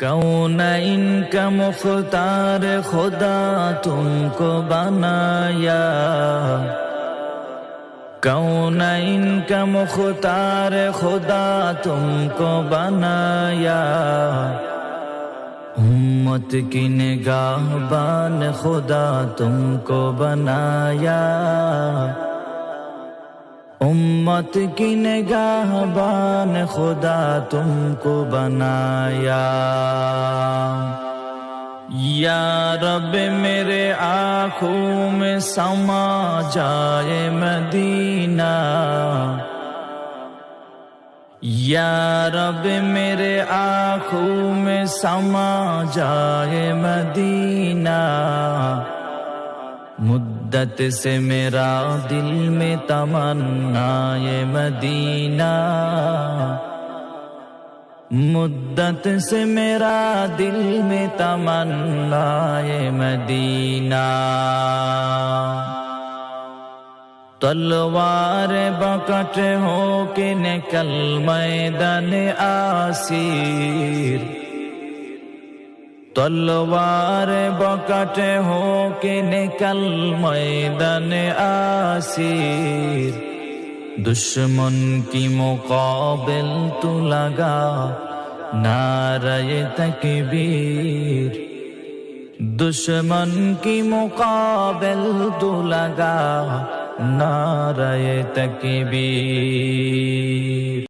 कौनैन का मुख्तार खुदा तुमको बनाया कौनैन का मुख्तार खुदा तुमको बनाया उम्मत की निगाहबान खुदा तुमको बनाया उम्मत की निगाहबान खुदा तुमको बनाया। या रब मेरे आँखों में समा जाए मदीना। या रब मेरे आँखों में समा जाए मदीना। मुद्दत से मेरा दिल में तमन्ना ये मदीना मुद्दत से मेरा दिल में तमन्ना ये मदीना तलवार बकट हो के निकल मैदान आसीर তলবার বকাটে হোকে নিকল ময়দানে আসির। দুশ্মন কি মোকাবিল তু লাগা? নারায় তকবীর। দুশ্মন কি মোকাবিল তু লাগা? নারায় তকবীর।